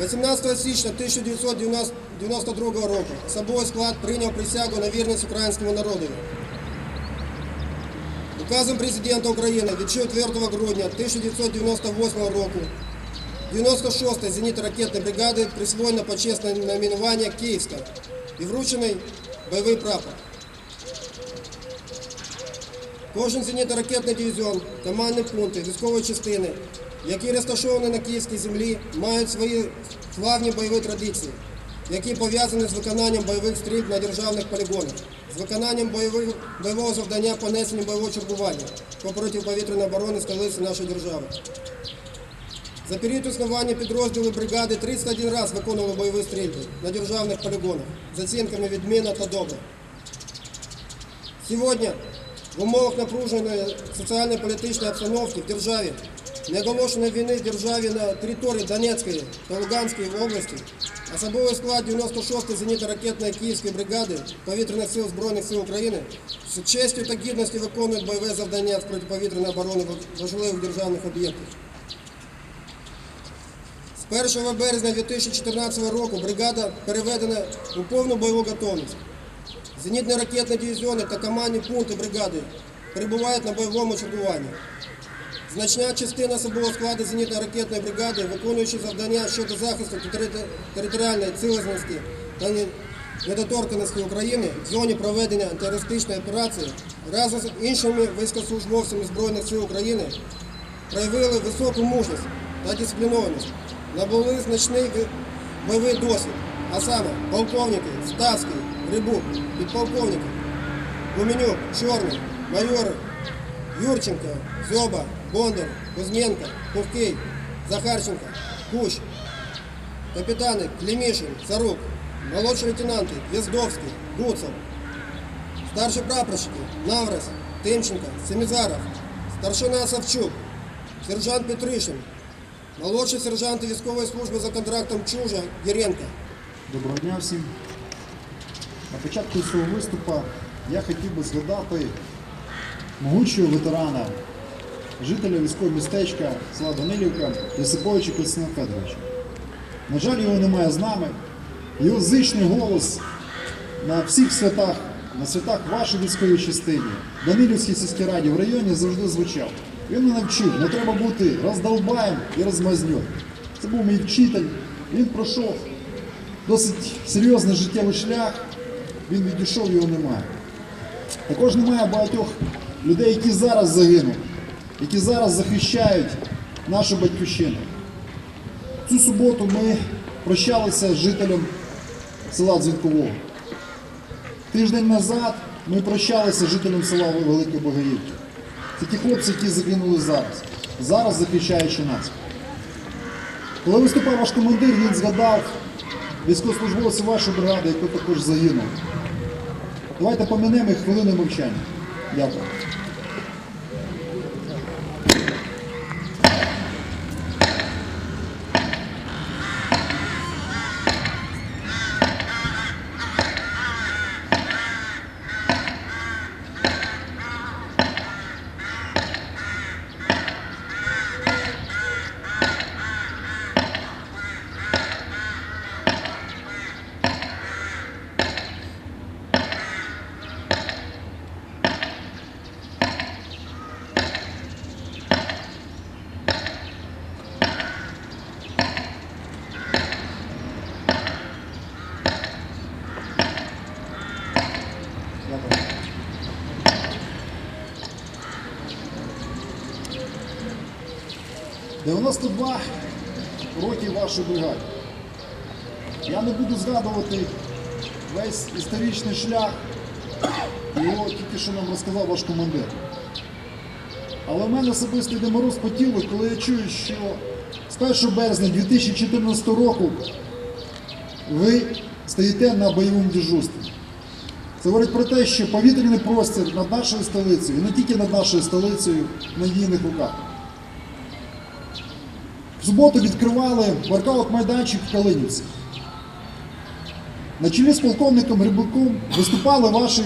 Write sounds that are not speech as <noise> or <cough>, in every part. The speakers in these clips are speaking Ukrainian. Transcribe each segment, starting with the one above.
18 січня 1992 року особовий склад прийняв присягу на вірність українському народу. Указом президента України від 4 грудня 1998 року 96-ї зенітно-ракетної бригади присвоєно почесне найменування Київська і вручений бойовий прапор. Кожен зенітно-ракетний дивізіон, командні пункти, військової частини, які розташовані на київській землі, мають свої славні бойові традиції, які пов'язані з виконанням бойових стрільб на державних полігонах, з виконанням бойових, бойового завдання по несенню бойового чергування по протиповітряної оборони столиці нашої держави. За період існування підрозділу бригади 31 раз виконували бойові стрільби на державних полігонах з оцінками відмінна та добре. Сьогодні в умовах напруженої соціально-політичної обстановки в державі, неоголошеної війни в державі на території Донецької та Луганської області, особовий склад 96-ї зенітно-ракетної Київської бригади повітряних сил Збройних сил України з честю та гідністю виконують бойове завдання з протиповітряної оборони важливих державних об'єктів. З 1 березня 2014 року бригада переведена у повну бойову готовність. Зенітні ракетні дивізіони та командні пункти бригади перебувають на бойовому чергуванні. Значна частина особового складу зенітно-ракетної бригади, виконуючи завдання щодо захисту тери- територіальної цілісності та не- недоторканості України в зоні проведення антитерористичної операції разом з іншими військовослужбовцями Збройних сил України проявили високу мужність та дисциплінованість, набули значний ви- бойовий досвід, а саме полковники Ставський, Грибук, підполковники, Гуменюк, Чорний, майори, Юрченко, Зьоба, Бондар, Кузьменко, Кувкий, Захарченко, Кущ, капітани Клімішин, Царук, молодші лейтенанти В'яздовський, Гуцов, старші прапорщики Навраз, Тимченко, Семізаров, старшина Савчук, сержант Петришин, молодші сержанти військової служби за контрактом Чужа Єренко. Доброго дня всім. На початку свого виступу я хотів би згадати могучого ветерана, жителя військового містечка села Данилівка Єсиповича Костяна Федоровича. На жаль, його немає з нами. Його зичний голос на всіх святах, на святах вашої військової частині, Данилівській сільській раді в районі завжди звучав. Він мене вчив, не треба бути роздолбаєм і розмазньом. Це був мій вчитель. Він пройшов досить серйозний життєвий шлях, він відійшов, його немає. Також немає багатьох людей, які зараз загинули, які зараз захищають нашу батьківщину. Цю суботу ми прощалися з жителем села Дзвінкового. Тиждень назад ми прощалися з жителем села Велика Богаївки. Це ті хлопці, які загинули зараз, зараз захищаючи нас. Коли виступав ваш командир, він згадав військовослужбовця вашої бригади, який також загинув. Давайте помінемо їх хвилини мовчання. Дякую. «92 роки вашої бригаді. Я не буду згадувати весь історичний шлях, його тільки що нам розказав ваш командир. Але в мене особисто йде мороз по тілу, коли я чую, що з 1 березня 2014 року ви стоїте на бойовому дежурстві. Це говорить про те, що повітряний простір над нашою столицею, і не тільки над нашою столицею, в надійних руках. В суботу відкривали воркаут-майданчик в Калинівці. На чолі з полковником Рибаком виступали ваші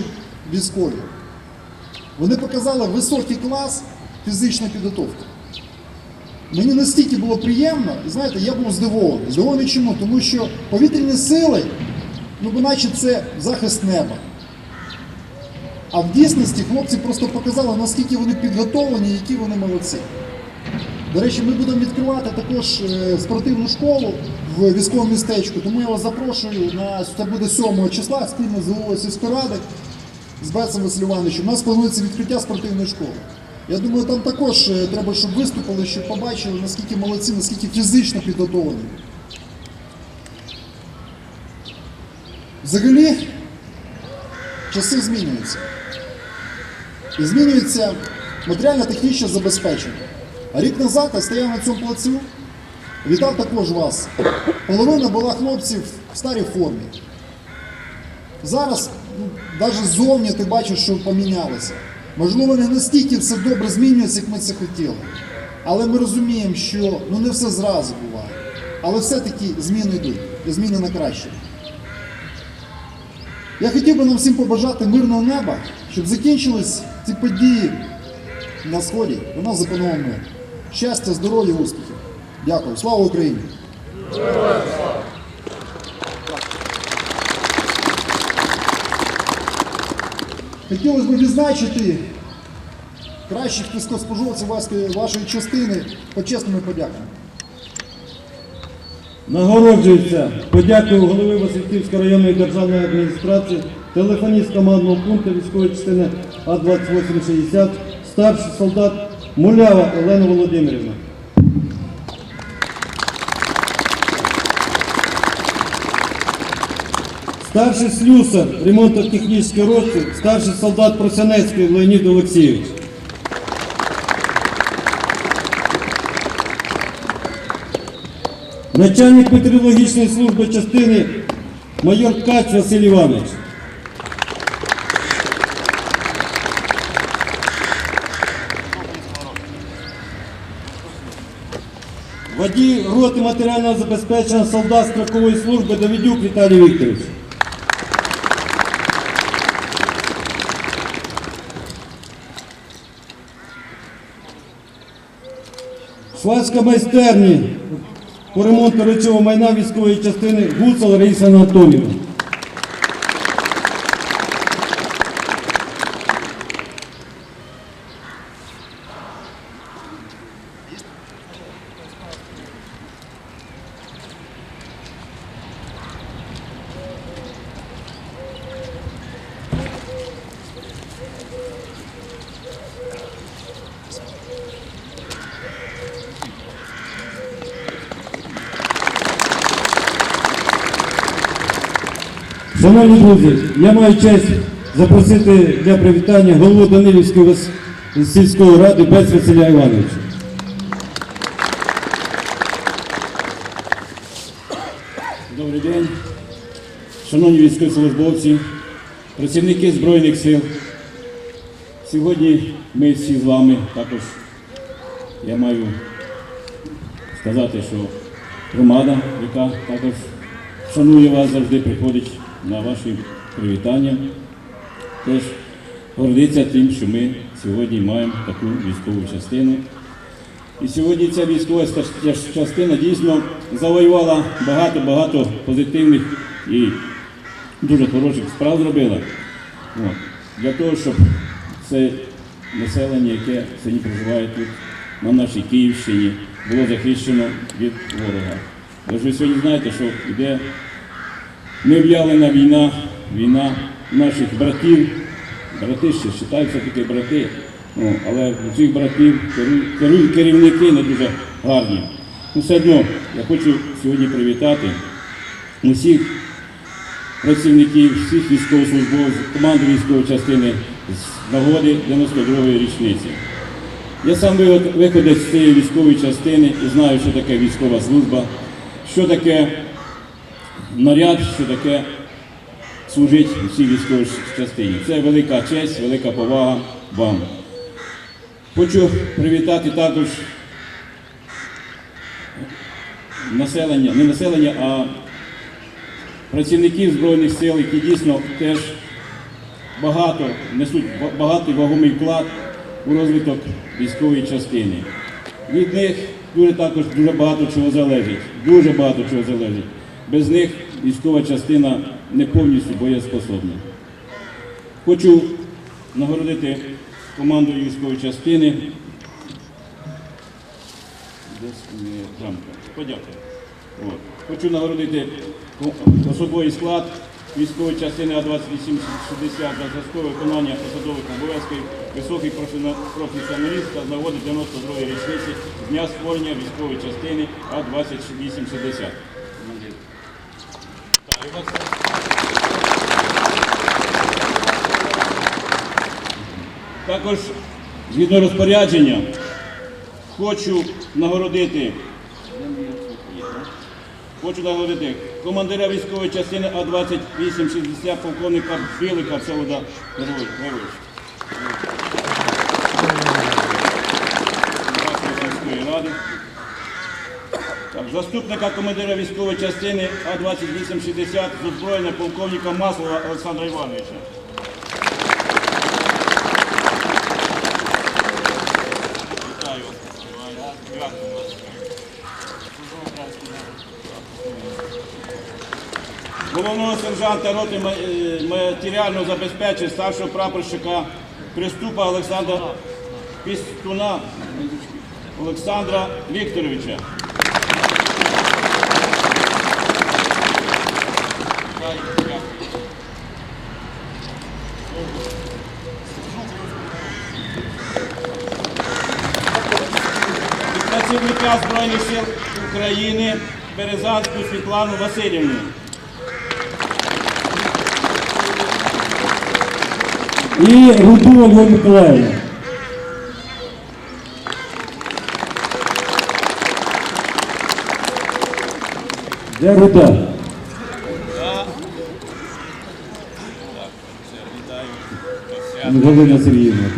військові. Вони показали високий клас фізичної підготовки. мені настільки було приємно, і знаєте, я був здивований. Здивований чому? Тому що повітряні сили, ну бо наче це захист неба. А в дійсності хлопці просто показали, наскільки вони підготовлені, які вони молодці. До речі, ми будемо відкривати також е, спортивну школу в військовому містечку, тому я вас запрошую на це буде 7 числа спільно з головою сільської з Бецем Василем Івановичем. У нас планується відкриття спортивної школи. Я думаю, там також е, треба, щоб виступили, щоб побачили, наскільки молодці, наскільки фізично підготовлені. Взагалі, часи змінюються. І змінюється матеріально-технічне забезпечення. Рік назад я стояв на цьому плацю, вітав також вас. Половина була хлопців в старій формі. Зараз, ну, навіть ззовні ти бачиш, що помінялося. Можливо, не настільки все добре змінюється, як ми це хотіли. Але ми розуміємо, що ну, не все зразу буває. Але все-таки зміни йдуть, і зміни на краще. Я хотів би нам всім побажати мирного неба, щоб закінчились ці події на сході. У нас запанував мир. Щастя, здоров'я, успіхів. Дякую. Слава Україні! Хотілося б відзначити кращих вашої- вашої частини почесними подяками. Нагороджується подякою голови Васильківської районної державної адміністрації, телефоніст командного пункту військової частини А2860, старший солдат Мулява Олена Володимирівна. Старший слюсар ремонтно-технічний розвиток, старший солдат Просянецький Леонід Олексійович. Начальник метеорологічної служби частини майор Ткач Василь Іванович. Водій роти матеріального забезпечення солдат строкової служби Давидюк Віталій Вікторович. Швадська майстерні по ремонту речового майна військової частини Гуцал Раїса Анатоліївна. Шановні друзі, я маю честь запросити для привітання голову Данилівської сільської ради Бець Василя Івановича. Добрий день, шановні військовослужбовці, працівники Збройних сил. Сьогодні ми всі з вами також, я маю сказати, що громада, яка також шанує вас, завжди приходить на ваші привітання. Теж гордиться тим, що ми сьогодні маємо таку військову частину. І сьогодні ця військова частина дійсно завоювала багато-багато позитивних і дуже хороших справ зробила. От. Для того, щоб це населення, яке сьогодні проживає тут, на нашій Київщині, було захищено від ворога. Ви ж ви сьогодні знаєте, що йде необ'явлена війна, війна наших братів. Брати ще вважаються таки брати, ну, але у цих братів керують керівники не дуже гарні. Ну, все одно я хочу сьогодні привітати усіх працівників, всіх військовослужбовців, команду військової частини з нагоди 92-ї річниці. Я сам виход- виходець з цієї військової частини і знаю, що таке військова служба, що таке наряд, що таке служить у цій військовій частині. Це велика честь, велика повага вам. Хочу привітати також населення, не населення, а працівників Збройних сил, які дійсно теж багато несуть багатий вагомий вклад у розвиток військової частини. Від них дуже також дуже багато чого залежить. Дуже багато чого залежить. Без них військова частина не повністю боєспособна. Хочу нагородити командою військової частини. Подякую. Хочу нагородити особовий склад військової частини А2860 за заслужене виконання посадових обов'язків високий професіоналіст та з нагоди 92-ї річниці дня створення військової частини А2860. Також згідно розпорядження хочу нагородити. Хочу нагородити командира військової частини А2860 полковника Білика Всеволода міської ради. Так, заступника командира військової частини А2860 з озброєння полковника Маслова Олександра Івановича. Вітаю. Головного сержанта роти е, матеріального забезпечення старшого прапорщика Приступа Олександра Пістуна Олександра Вікторовича. І Працівника Збройних сил України Березанську Світлану Васильівну. І Руду Ольгу Миколаївну. Де Руда? Галина Сергіївна.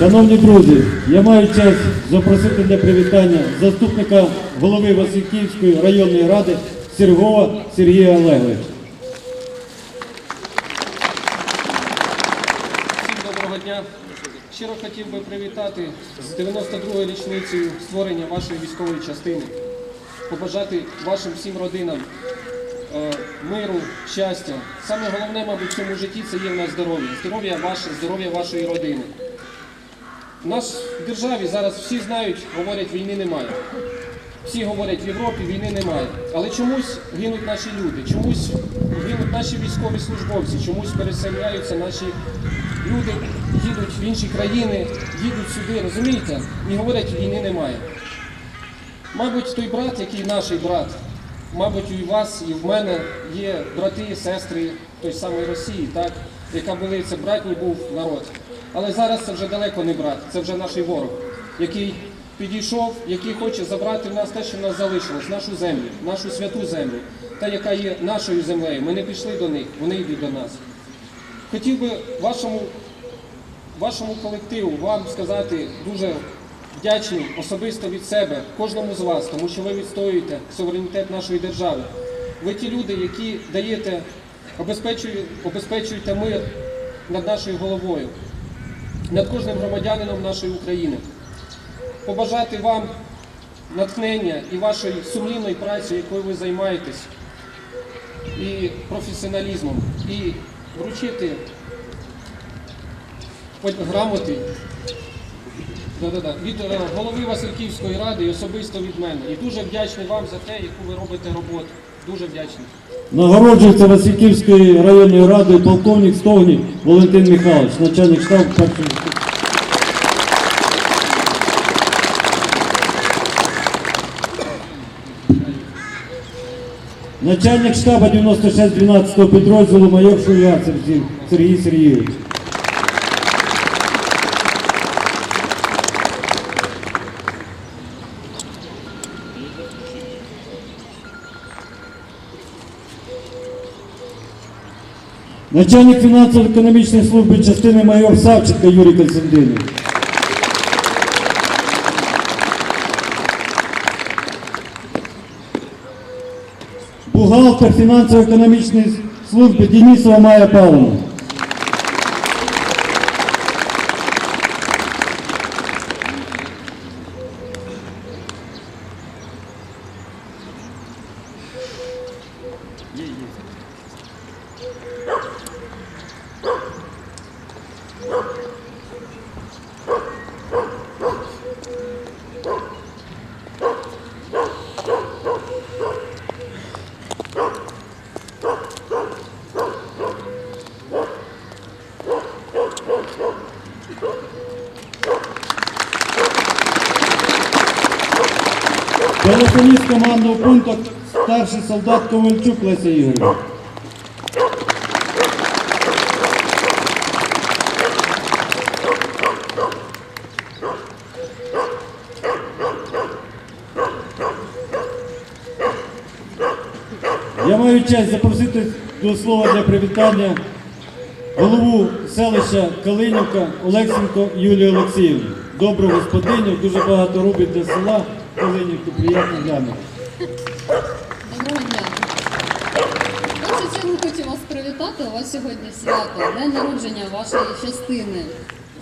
Шановні друзі, я маю честь запросити для привітання заступника голови Васильківської районної ради Сергова Сергія Олеговича. Всім доброго дня. Щиро хотів би привітати з 92-ю річницею створення вашої військової частини, побажати вашим всім родинам е, миру, щастя. Саме головне, мабуть, в цьому житті це є в нас здоров'я. Здоров'я ваше, здоров'я вашої родини. У нас в державі зараз всі знають, говорять, війни немає. Всі говорять, в Європі війни немає. Але чомусь гинуть наші люди, чомусь гинуть наші військові службовці, чомусь переселяються наші люди, їдуть в інші країни, їдуть сюди, розумієте? І говорять, війни немає. Мабуть, той брат, який наш брат, мабуть, і у вас, і в мене є брати, сестри той самої Росії, так? яка були, це братній був народ. Але зараз це вже далеко не брат, це вже наш ворог, який підійшов, який хоче забрати в нас те, що в нас залишилось, нашу землю, нашу святу землю, та, яка є нашою землею. Ми не пішли до них, вони йдуть до нас. Хотів би вашому вашому колективу вам сказати дуже вдячний особисто від себе, кожному з вас, тому що ви відстоюєте суверенітет нашої держави. Ви ті люди, які даєте, обезпечує- обезпечуєте мир над нашою головою, над кожним громадянином нашої України. Побажати вам натхнення і вашої сумлінної праці, якою ви займаєтесь, і професіоналізмом, і вручити грамоти від е, голови Васильківської ради і особисто від мене. І дуже вдячний вам за те, яку ви робите роботу. Дуже вдячний. Нагороджується Васильківської районної ради полковник Стогнів Валентин Михайлович, начальник штабу першого. Начальник штабу 96-12 підрозділу майор Шуляцев Сергій Сергійович. Начальник фінансово-економічної служби частини майор Савченко Юрій Константинович. бухгалтер фінансово-економічної служби Денисова Майя Павловна. Телефоніст командного пункту старший солдат Ковальчук Леся Ігорівна. Маю честь запросити до слова для привітання голову селища Калинівка Олексенко Юлію Олексіївну. Добру господиню, дуже багато робить для села Калинівки, приємно глянути. Доброго дня. Першу хочу вас привітати. У вас сьогодні свято, день народження вашої частини.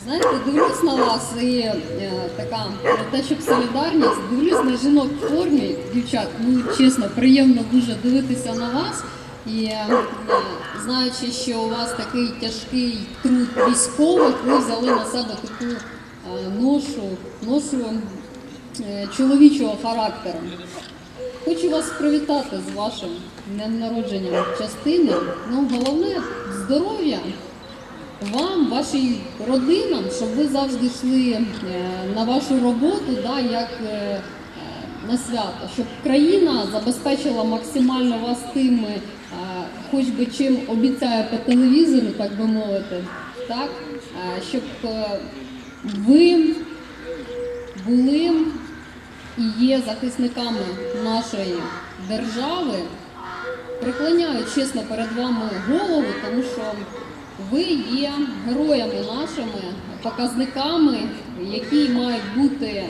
Знаєте, дивлюсь на вас і е, така не те, щоб солідарність, дивлюсь на жінок в формі, дівчат. Ну чесно, приємно дуже дивитися на вас. І е, знаючи, що у вас такий тяжкий труд військових, ви взяли на себе таку е, ношу, ношу е, чоловічого характеру. Хочу вас привітати з вашим днем народження частини. Ну, головне здоров'я вам, вашій родинам, щоб ви завжди йшли е, на вашу роботу, да, як е, е, на свято, щоб країна забезпечила максимально вас тим, хоч би чим обіцяє по телевізору, так би мовити, так, щоб ви були і є захисниками нашої держави, приклоняю чесно перед вами голову, тому що ви є героями нашими, показниками, які мають бути е,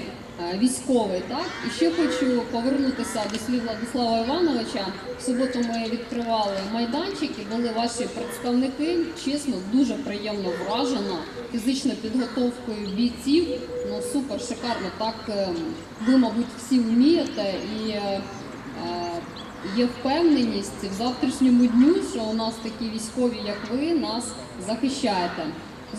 військові. Так? І ще хочу повернутися до слів Владислава Івановича. В суботу ми відкривали майданчик і були ваші представники. Чесно, дуже приємно вражена фізичною підготовкою бійців. Ну супер, шикарно. Так е, ви, мабуть, всі вмієте і. Є впевненість в завтрашньому дню, що у нас такі військові, як ви, нас захищаєте.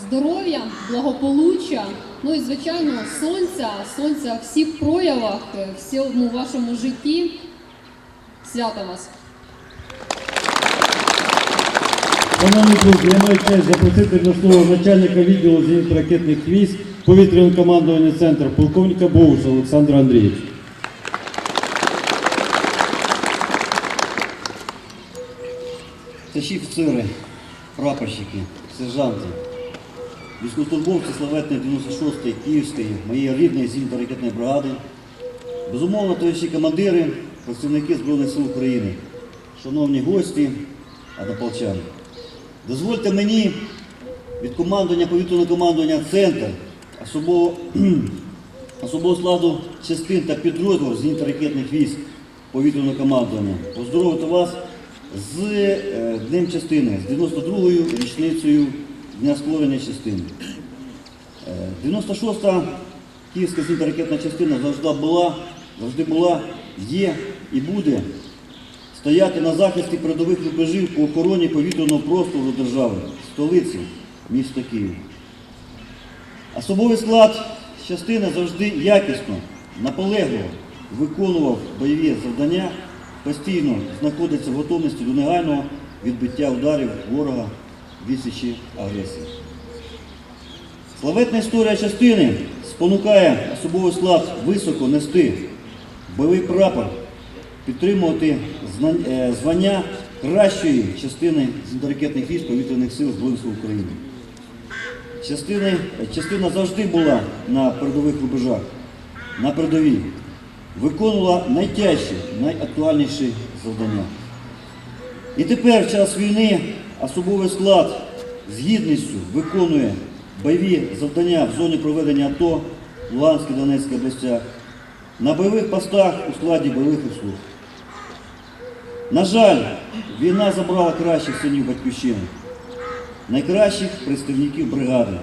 Здоров'я, благополуччя, ну і звичайно, сонця, сонця в всіх проявах, е, всьому вашому житті. Свято вас! Шановні друзі, я маю честь запросити до слова начальника відділу зенітно-ракетних військ повітряного командування центру полковника Боуша Олександра Андрійовича. Старші офіцери, прапорщики, сержанти, військовослужбовці славетної 96-ї Київської, моєї рідної зенітно-ракетної бригади, безумовно, товариші командири, працівники Збройних сил України, шановні гості, однополчани. Дозвольте мені від командування повітряного командування «Центр» особового, <clears throat> особового складу частин та підрозділів зенітно-ракетних військ повітряного командування. Поздоровити вас з е, Днем частини, з 92-ю річницею Дня створення частини. Е, 96-та Київська зенітно-ракетна частина завжди була, завжди була, є і буде стояти на захисті передових рубежів по охороні повітряного простору держави, столиці, міста Києва. Особовий склад частини завжди якісно, наполегливо виконував бойові завдання, постійно знаходиться в готовності до негайного відбиття ударів ворога відсічі агресії. Славетна історія частини спонукає особовий склад високо нести бойовий прапор, підтримувати е, звання кращої частини зенітно-ракетних військ повітряних сил Збройних України. Частина завжди була на передових рубежах, на передовій, виконувала найтяжчі, найактуальніші завдання. І тепер, в час війни, особовий склад з гідністю виконує бойові завдання в зоні проведення АТО, в Луганській, Донецькій областях, на бойових постах у складі бойових служб. На жаль, війна забрала кращих синів батьківщини, найкращих представників бригади,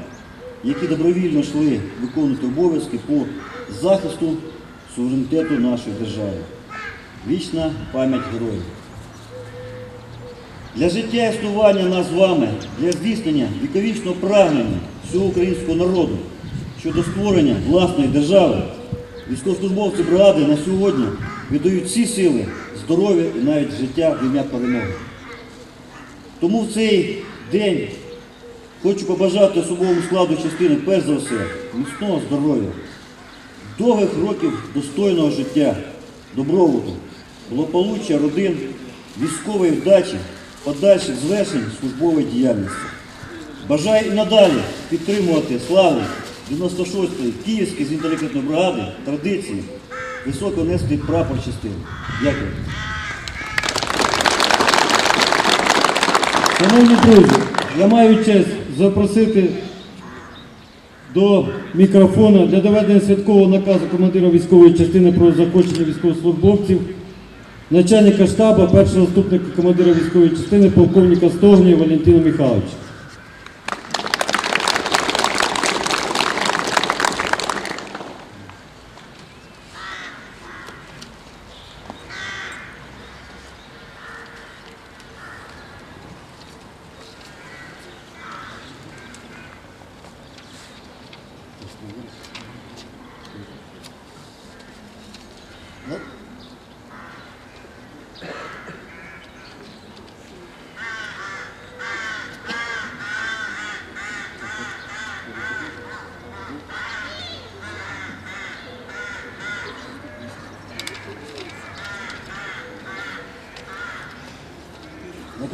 які добровільно йшли виконувати обов'язки по захисту суверенітету нашої держави. Вічна пам'ять героїв. Для життя існування нас з вами, для здійснення віковічного прагнення всього українського народу щодо створення власної держави, військовослужбовці бригади на сьогодні віддають всі сили, здоров'я і навіть життя в ім'я перемоги. Тому в цей день хочу побажати особовому складу частини, перш за все, міцного здоров'я, довгих років достойного життя, добробуту, благополуччя родин, військової вдачі, подальших звершень службової діяльності. Бажаю і надалі підтримувати славу 96-ї Київської зенітно бригади, традиції, високо нести прапор частини. Дякую. Шановні друзі, я маю честь запросити до мікрофона для доведення святкового наказу командира військової частини про заохочення військовослужбовців, начальника штабу, першого заступника командира військової частини, полковника Стогні Валентина Михайловича.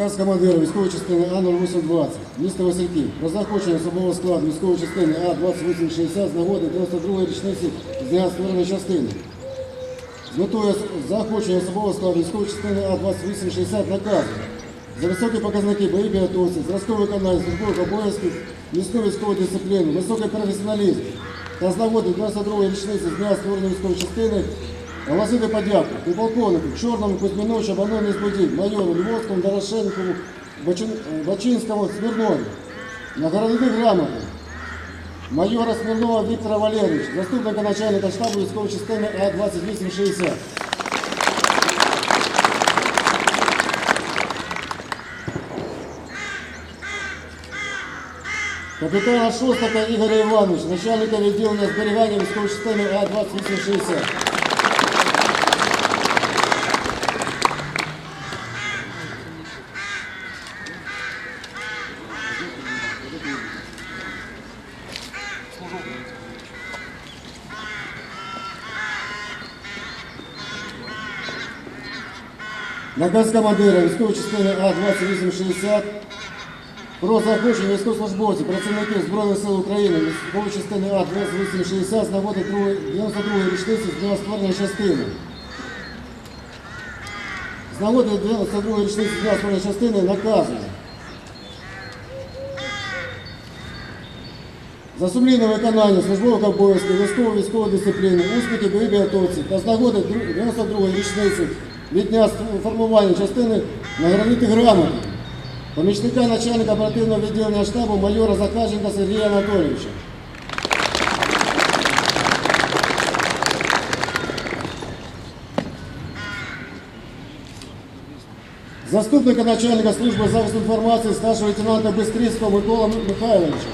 Наказ командира військової частини А-0820, місто Васильків, про заохочення особового складу військової частини А-2860 з нагоди 92-ї річниці з дня створення частини. З метою заохочення особового складу військової частини А-2860 наказу за високі показники бойової підготовці, зразкове виконання службових обов'язків, міську військову дисципліну, високий професіоналізм та з нагоди 92-ї річниці з дня створення військової частини оголосити подяку полковнику Чорному Кузьміну, Чабану Незбудій, майору Львовському, Дорошенкову, Бачин- е, Бачинському, Смірнові, нагородити грамоти майора Смірнова Віктора Валерійовича, заступника начальника штабу військової частини А-2860. Капітана Шостака Ігоря Івановича, начальника відділення зберігання військової частини А-2860. Наказ командира військової частини А-2860 про заохочення військовослужбовців, працівників Збройних сил України військової частини А-2860 з нагоди 92-ї річниці з дня створення частини. З нагоди 92-ї річниці з дня створення частини наказує за сумлінне виконання службових обов'язків, військово військової дисципліни, успіхи бойовій підготовці та з нагоди 92-ї річниці від дня формування частини наградити грамоти помічника начальника оперативного відділення штабу майора Захарченка Сергія Анатолійовича. Заступника начальника служби захисту інформації старшого лейтенанта Бистрицького Микола Михайловича.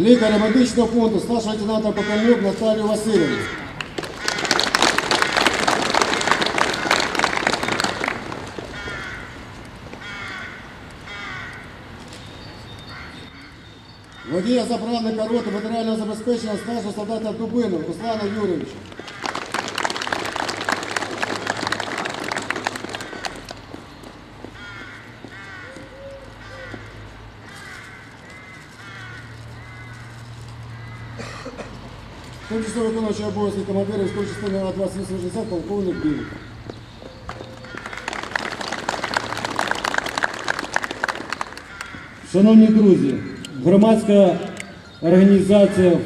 Лікаря медичного пункту старшого лейтенанта Покальнюк Наталію Васильівну. Водія заправника роти матеріального забезпечення старшого солдата Дубину Руслана Юрійовича. Тимчасово виконуючий обов'язки командира військової частини А-2860 полковник Білик. Шановні друзі, громадська організація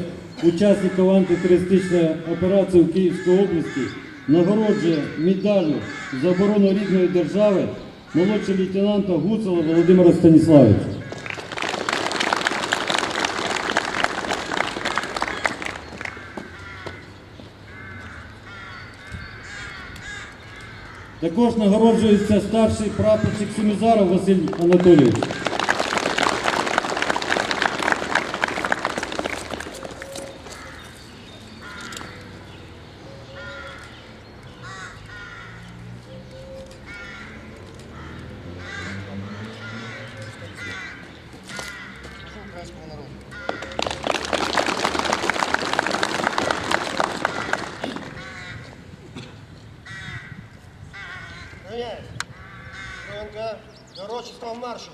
учасників антитерористичної операції в Київській області нагороджує медаллю за оборону рідної держави молодшого лейтенанта Гуцела Володимира Станіславовича. Також нагороджується старший прапорщик Семізаров Василь Анатолійович. урочистого маршу.